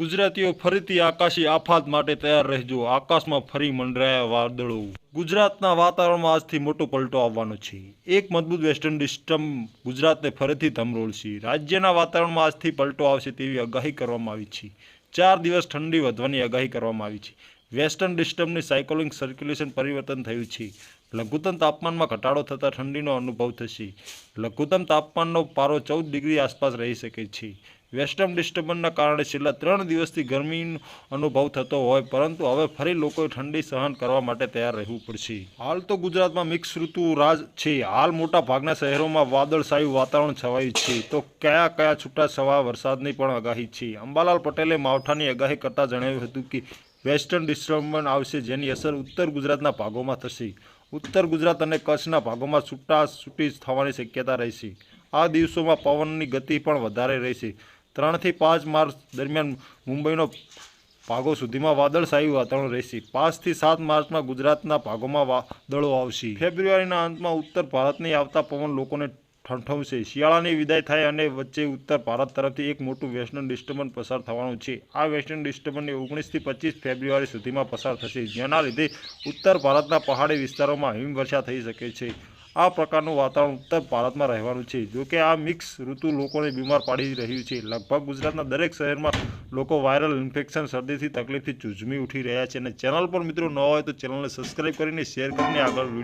ગુજરાતીઓ ફરીથી આકાશી આફાત માટે તૈયાર રહેજો. આકાશમાં ફરી મંડરાયા વાદળો. ગુજરાતના વાતાવરણમાં આજથી મોટો પલટો આવવાનો છે. એક મજબૂત વેસ્ટર્ન ડિસ્ટમ ગુજરાતને ફરીથી ધમરોળશે રાજ્યના વાતાવરણમાં આજથી પલટો આવશે તેવી આગાહી કરવામાં આવી છે. ચાર દિવસ ઠંડી વધવાની આગાહી કરવામાં આવી છે. વેસ્ટર્ન ડિસ્ટર્બની સાયકોલિંગ સર્ક્યુલેશન પરિવર્તન થયું છે. લઘુત્તમ તાપમાનમાં ઘટાડો થતાં ઠંડીનો અનુભવ થશે. લઘુત્તમ તાપમાનનો પારો ચૌદ ડિગ્રી આસપાસ રહી શકે છે. વેસ્ટર્ન ડિસ્ટર્બન્સના કારણે છેલ્લા ત્રણ દિવસથી ગરમીનો અનુભવ થતો હોય, પરંતુ હવે ફરી લોકોએ ઠંડી સહન કરવા માટે તૈયાર રહેવું પડશે. હાલ તો ગુજરાતમાં મિક્સ ઋતુ રાજ છે. હાલ મોટા ભાગના શહેરોમાં વાદળછાયું વાતાવરણ છવાયું છે. તો કયા કયા છૂટા છવા વરસાદની પણ આગાહી છે? અંબાલાલ પટેલે માવઠાની આગાહી કરતાં જણાવ્યું હતું કે, વેસ્ટર્ન ડિસ્ટર્બન્સ આવશે જેની અસર ઉત્તર ગુજરાતના ભાગોમાં થશે. ઉત્તર ગુજરાત અને કચ્છના ભાગોમાં છૂટા છૂટી થવાની શક્યતા રહેશે. આ દિવસોમાં પવનની ગતિ પણ વધારે રહેશે. ત્રણથી પાંચ માર્ચ દરમિયાન મુંબઈનો ભાગો સુધીમાં વાદળછાયું વાતાવરણ રહેશે. પાંચથી સાત માર્ચમાં ગુજરાતના ભાગોમાં વાદળો આવશે. ફેબ્રુઆરીના અંતમાં ઉત્તર ભારતની આવતા પવન લોકોને ઠંઠવશે શિયાળાની વિદાય થાય અને વચ્ચે ઉત્તર ભારત તરફથી એક મોટું વેસ્ટર્ન ડિસ્ટર્બન્સ પસાર થવાનું છે. આ વેસ્ટર્ન ડિસ્ટર્બન્સ ઓગણીસથી પચીસ ફેબ્રુઆરી સુધીમાં પસાર થશે. જેના લીધે ઉત્તર ભારતના પહાડી વિસ્તારોમાં હિમવર્ષા થઈ શકે છે. આ પ્રકારનું વાતાવરણ ઉત્તર ભારતમાં રહેવાનું છે. જોકે આ મિક્સ ઋતુ લોકોને બીમાર પાડી રહ્યું છે. લગભગ ગુજરાતના દરેક શહેરમાં લોકો વાયરલ ઇન્ફેક્શન, શરદીથી તકલીફથી ઝૂઝમી ઉઠી રહ્યા છે. અને ચેનલ પર મિત્રો ન હોય તો ચેનલને સબસ્ક્રાઈબ કરીને શેર કરીને આગળ વીડિયો